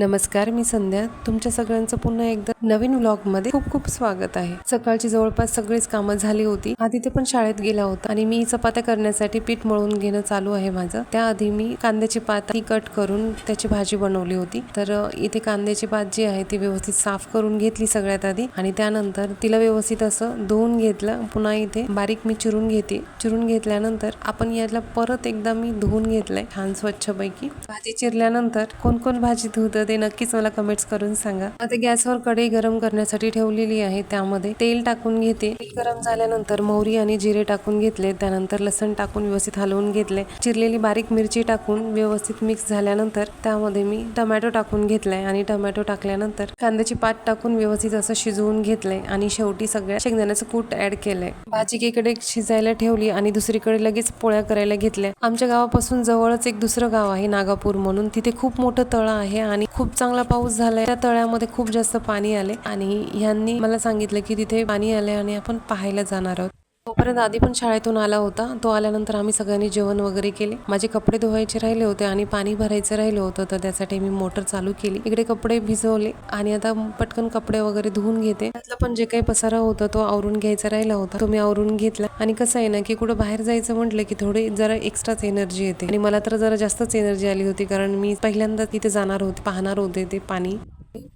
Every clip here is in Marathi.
नमस्कार मी संध्या. तुमच्या सगळ्यांचं पुन्हा एकदा नवीन व्लॉगमध्ये खूप खूप स्वागत आहे. सकाळची जवळपास सगळीच कामं झाली होती. आधी ते पण शाळेत गेला होता आणि मी चपात्या करण्यासाठी पीठ मळून घेणं चालू आहे माझं. त्याआधी मी कांद्याची पात ही कट करून त्याची भाजी बनवली होती. तर इथे कांद्याची पात जी आहे ती व्यवस्थित साफ करून घेतली सगळ्यात आधी आणि त्यानंतर तिला व्यवस्थित असं धुवून घेतलं. पुन्हा इथे बारीक मी चिरून घेते. चिरून घेतल्यानंतर आपण याला परत एकदा मी धुवून घेतलंय छान स्वच्छपैकी. भाजी चिरल्यानंतर कोण कोण भाजी धुत ते नक्कीच मला कमेंट्स करून सांगा. आता गॅसवर कढई गरम करण्यासाठी ठेवलेली आहे. त्यामध्ये तेल टाकून घेते. तेल गरम झाल्यानंतर मोहरी आणि जिरे टाकून घेतले. त्यानंतर लसण टाकून व्यवस्थित हलवून घेतले. चिरलेली बारीक मिरची टाकून व्यवस्थित मिक्स झाल्यानंतर त्यामध्ये मी टमॅटो टाकून घेतलाय आणि टमॅटो टाकल्यानंतर कांद्याची पात टाकून व्यवस्थित असं शिजवून घेतलंय आणि शेवटी सगळ्या शेंगदाण्याचं कूट ऍड केलंय भाजी एकीकडे शिजायला ठेवली आणि दुसरीकडे लगेच पोळ्या करायला घेतल्या. आमच्या गावापासून जवळच एक दुसरं गाव आहे नागापूर म्हणून. तिथे खूप मोठं तळ आहे आणि खूप चांगला पाऊस झालाय. त्या तळ्यामध्ये खूप जास्त पाणी आले आणि ह्यांनी मला सांगितलं की तिथे पाणी आले आणि आपण पाहायला जाणार आहोत. तोपर्यंत आधी पण शाळेतून आला होता. तो आल्यानंतर आम्ही सगळ्यांनी जेवण वगैरे केले. माझे कपडे धुवायचे राहिले होते आणि पाणी भरायचं राहिलं होतं तर त्यासाठी मी मोटर चालू केली. इकडे कपडे भिजवले आणि आता पटकन कपडे वगैरे धुवून घेते. त्यातलं पण जे काही पसारा होता तो आवरून घ्यायचा राहिला होता. तो मी आवरून घेतला. आणि कसं आहे ना की कुठं बाहेर जायचं म्हटलं की थोडी जरा एक्स्ट्राच एनर्जी येते. आणि मला तर जरा जास्तच एनर्जी आली होती कारण मी पहिल्यांदा तिथे जाणार होते पाहणार होते ते पाणी.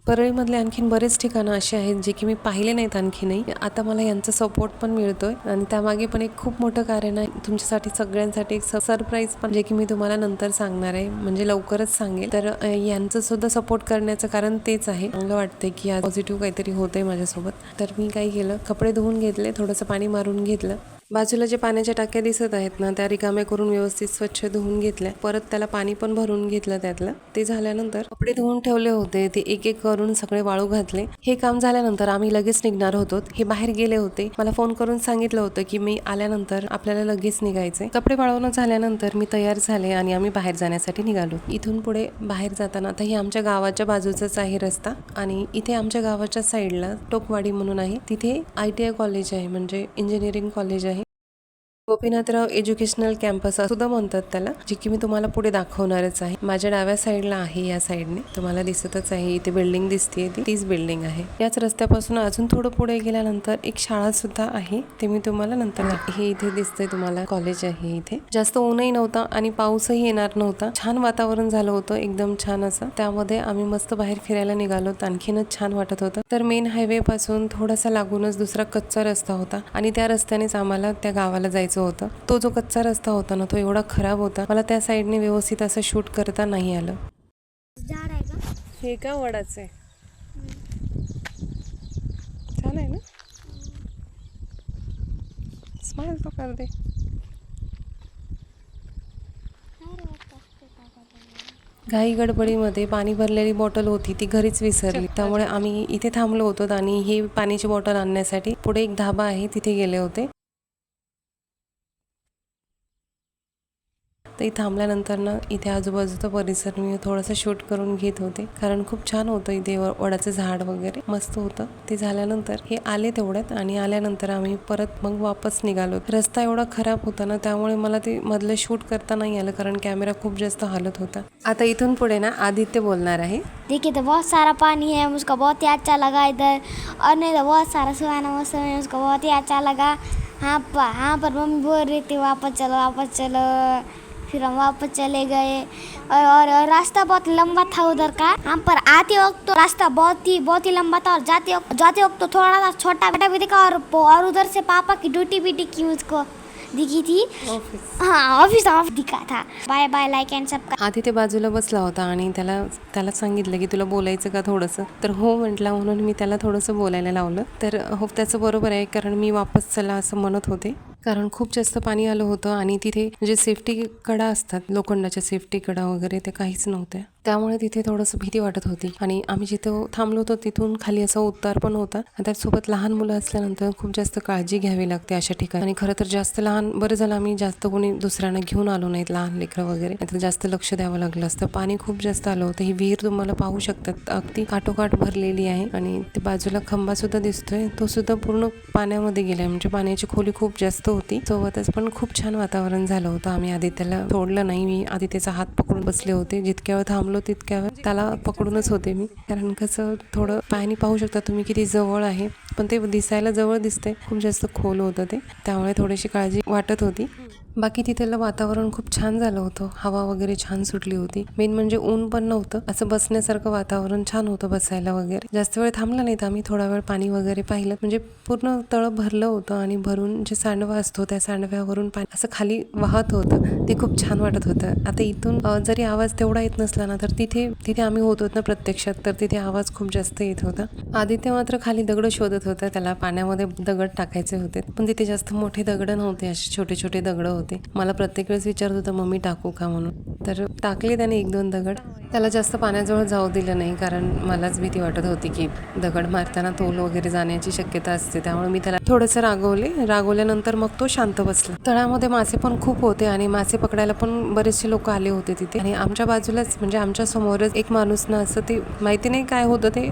परळीमधले आणखीन बरेच ठिकाणं असे आहेत जे की मी पाहिले नाहीत आणखीनही. आता मला यांचा सपोर्ट पण मिळतोय. आणि त्यामागे पण एक खूप मोठं कारण आहे. तुमच्यासाठी सगळ्यांसाठी एक सरप्राईज पण जे की मी तुम्हाला नंतर सांगणार आहे. म्हणजे लवकरच सांगेल. तर यांचं सुद्धा सपोर्ट करण्याचं कारण तेच आहे. चांगलं वाटतंय की आज पॉझिटिव्ह काहीतरी होतंय माझ्यासोबत. तर मी काय केलं? कपडे धुवून घेतले. थोडंसं पाणी मारून घेतलं. बाजूला जे पाण्याच्या टाक्या दिसत आहेत ना त्या रिकाम्या करून व्यवस्थित स्वच्छ धुवून घेतल्या. परत त्याला पाणी पण भरून घेतलं त्यातलं. ते झाल्यानंतर कपडे धुवून ठेवले होते. ते एक एक करून सगळे वाळू घातले. हे काम झाल्यानंतर आम्ही लगेच निघणार होतो. हे बाहेर गेले होते. मला फोन करून सांगितलं होतं की मी आल्यानंतर आपल्याला लगेच निघायचे कपडे वाळवणं झाल्यानंतर मी तयार झाले आणि आम्ही बाहेर जाण्यासाठी निघालो. इथून पुढे बाहेर जाताना आता हे आमच्या गावाच्या बाजूचाच आहे रस्ता आणि इथे आमच्या गावाच्या साईडला टोकवाडी म्हणून आहे. तिथे आय टी आय कॉलेज आहे म्हणजे इंजिनिअरिंग कॉलेज आहे. गोपीनाथराव एज्युकेशनल कॅम्पस सुद्धा म्हणतात त्याला जे की मी तुम्हाला पुढे दाखवणारच आहे. माझ्या डाव्या साईडला आहे या साईडने. तुम्हाला दिसतच आहे इथे बिल्डिंग दिसते ती. तीच बिल्डिंग आहे. याच रस्त्यापासून अजून थोडं पुढे गेल्यानंतर एक शाळा सुद्धा आहे. ते मी तुम्हाला नंतर हे इथे दिसतंय तुम्हाला. कॉलेज आहे इथे. जास्त ऊनही नव्हता आणि पाऊसही येणार नव्हता. छान वातावरण झालं होतं एकदम छान असं. त्यामध्ये आम्ही मस्त बाहेर फिरायला निघालो. आणखीनच छान वाटत होतं. तर मेन हायवे पासून थोडासा लागूनच दुसरा कच्चा रस्ता होता. आणि त्या रस्त्यानेच आम्हाला त्या गावाला जायचं होतं. तो जो कच्चा रस्ता होता ना तो एवढा खराब होता मला त्या साईडने व्यवस्थित असं शूट करता नाही आलं. हे का वडाचं आहे? छान आहे ना? स्माइल तो कर दे. घाई गडबडीमध्ये पाणी भरलेली बॉटल होती ती घरीच विसरली. त्यामुळे आम्ही इथे थांबलो होतो आणि ही पाण्याची बॉटल आणण्यासाठी पुढे एक धाबा आहे तिथे गेले होते. तर इथे थांबल्यानंतर ना इथे आजूबाजूचा परिसर मी थोडंसं शूट करून घेत होते. कारण खूप छान होतं इथे व- वडाचं झाड वगैरे. मस्त होतं. ते झाल्यानंतर हे आले तेवढ्यात आणि आल्यानंतर आम्ही परत मग वापस निघालो. रस्ता एवढा खराब होता ना त्यामुळे मला ते मधलं शूट करता नाही आलं. कारण कॅमेरा खूप जास्त हालत होता. आता इथून पुढे ना आदित्य बोलणार आहे. देखिए तो बहुत सारा पानी है मुझको बहुत ही अच्छा लगा इधर. और नहीं तो बहुत सारा सुहाना मौसम है. मुझको बहुत ही अच्छा लगा. हाँ पर हाँ पर मम्मी बोल रही थी वापस चलो वापस चलो। फिर हम वापस चले गए। और, और, रास्ता बहुत लंबा था उधर का। हाँ पर आते वक्त तो रास्ता बहुत ही बहुत ही लंबा था और जाते वक्त जाते वक्त तो थोड़ा सा छोटा बेटा भी दिखा और और उधर से पापा की ड्यूटी भी दिखी मुझको। दिखी थी। हाँ ऑफिस ऑफ दिखा था। बाय बाय लाइक एंड सब आधी ते बाजूला बसला होता आणि त्याला त्याला सांगितलं की तुला बोलायचं का थोडंसं? तर हो म्हटला म्हणून मी त्याला थोडंसं बोलायला लावलं. तर हो त्याचं बरोबर आहे कारण मी वापस चला असं म्हणत होते. कारण खूप जास्त पाणी आलं होतं आणि तिथे जे सेफ्टी कडा असतात लोखंडाच्या सेफ्टी कडा वगैरे ते काहीच नव्हत्या त्यामुळे तिथे थोडंसं भीती वाटत होती. आणि आम्ही जिथं थांबलो होतो तिथून खाली असा उतार पण होता. त्यासोबत त्याचसोबत लहान मुलं असल्यानंतर खूप जास्त काळजी घ्यावी लागते अशा ठिकाणी. आणि खरं तर जास्त लहान बरं झालं आम्ही जास्त कोणी दुसऱ्यांना घेऊन आलो नाहीत लहान लेकरं वगैरे. तर जास्त लक्ष द्यावं लागलं असतं. पाणी खूप जास्त आलं होतं. ही विहीर तुम्हाला पाहू शकतात. अगदी काठोकाठ भरलेली आहे. आणि ते बाजूला खंबा सुद्धा दिसतोय. तो सुद्धा पूर्ण पाण्यामध्ये गेलाय. म्हणजे पाण्याची खोली खूप जास्त होती. सोबतच पण खूप छान वातावरण झालं होतं. आम्ही आदित्यला सोडलं नाही. मी आदित्यचा हात पकडून बसले होते. जितक्या वेळ थांबलो तितक्यावर तितक्या वेळ त्याला पकडूनच होते मी. कारण कसं थोडं पाणी पाहू शकता तुम्ही किती जवळ आहे. पण ते दिसायला जवळ दिसते खूप जास्त खोल होतं ते. त्यामुळे थोडीशी काळजी वाटत होती. बाकी तिथलं वातावरण खूप छान झालं होतं. हवा वगैरे छान सुटली होती. मेन म्हणजे ऊन पण नव्हतं. असं बसण्यासारखं वातावरण छान होतं बसायला वगैरे. जास्त वेळ थांबला नाही तर आम्ही थोडा वेळ पाणी वगैरे पाहिलं. म्हणजे पूर्ण तळ भरलं होतं आणि भरून जे सांडवा असतो त्या सांडव्यावरून पाणी असं खाली वाहत होतं. ते खूप छान वाटत होतं. आता इथून जरी आवाज तेवढा येत नसला ना तर तिथे तिथे आम्ही होत होतो ना प्रत्यक्षात तर तिथे आवाज खूप जास्त येत होता. आदित्य मात्र खाली दगड शोधत होता. त्याला पाण्यामध्ये दगड टाकायचे होते. पण तिथे जास्त मोठे दगड नव्हते. असे छोटे छोटे दगड होते. मला प्रत्येक वेळेस विचारत होतं मम्मी टाकू का? म्हणून. तर टाकले त्याने एक दोन दगड. त्याला जास्त पाण्याजवळ जाऊ दिलं नाही कारण मलाच भीती वाटत होती की दगड मारताना तोल वगैरे जाण्याची शक्यता असते. त्यामुळे मी त्याला थोडंसं रागवले. रागवल्यानंतर मग तो शांत बसला. तळामध्ये मासे पण खूप होते आणि मासे पकडायला पण बरेचसे लोक आले होते तिथे. आणि आमच्या बाजूलाच म्हणजे आमच्या समोरच एक माणूस ना असं ते माहिती नाही काय होतं ते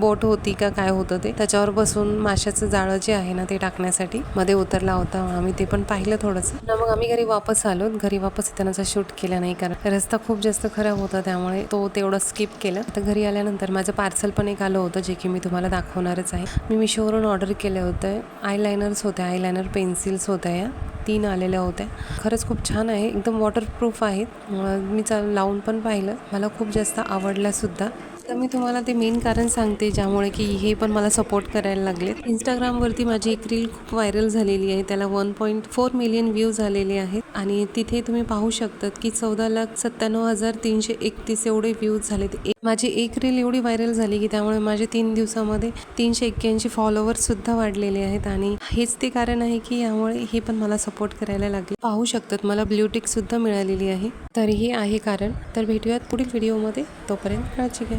बोट होती का काय होतं ते त्याच्यावर बसून माशाचं जाळं जे आहे ना ते टाकण्यासाठी मध्ये उतरला होता. आम्ही ते पण पाहिलं थोडंसं. मग आम्ही घरी वापस आलो. घरी वापस येतानाचा शूट केला नाही कारण रस्ता खूप जास्त खराब होता त्यामुळे तो तेवढं स्किप केलं. तर घरी आल्यानंतर माझं पार्सल पण एक आलं होतं जे की मी तुम्हाला दाखवणारच आहे. मी मिशोवरून ऑर्डर केलं होतं आयलायनर्स होत्या आयलायनर पेन्सिल्स होत्या या. तीन आलेल्या होत्या. खरंच खूप छान आहे. एकदम वॉटरप्रूफ आहेत. मी चा लावून पण पाहिलं. मला खूप जास्त आवडल्या सुद्धा तर मी तुम्हाला ते मेन कारण सांगते ज्यामुळे की हे पण मला सपोर्ट करायला लागले इंस्टाग्रामवरती माझी एक रील खूप व्हायरल झालेली आहे. त्याला one point four million view झालेले आहेत. आणि तिथे तुम्ही पाहू शकतात की चौदा लाख सत्त्याण्णव हजार तीनशे एकतीस एवढे व्ह्यूज झालेत. माझी एक रील एवढी व्हायरल झाली की त्यामुळे माझे तीन दिवसामध्ये तीनशे एक्क्याऐंशी फॉलोअर्ससुद्धा वाढलेले आहेत. आणि हेच ते कारण आहे की यामुळे हे पण मला सपोर्ट करायला लागले. पाहू शकतात मला ब्ल्यूटिकसुद्धा मिळालेली आहे. तर हे आहे कारण. तर भेटूयात पुढील व्हिडिओमध्ये तोपर्यंत काळजी घ्या.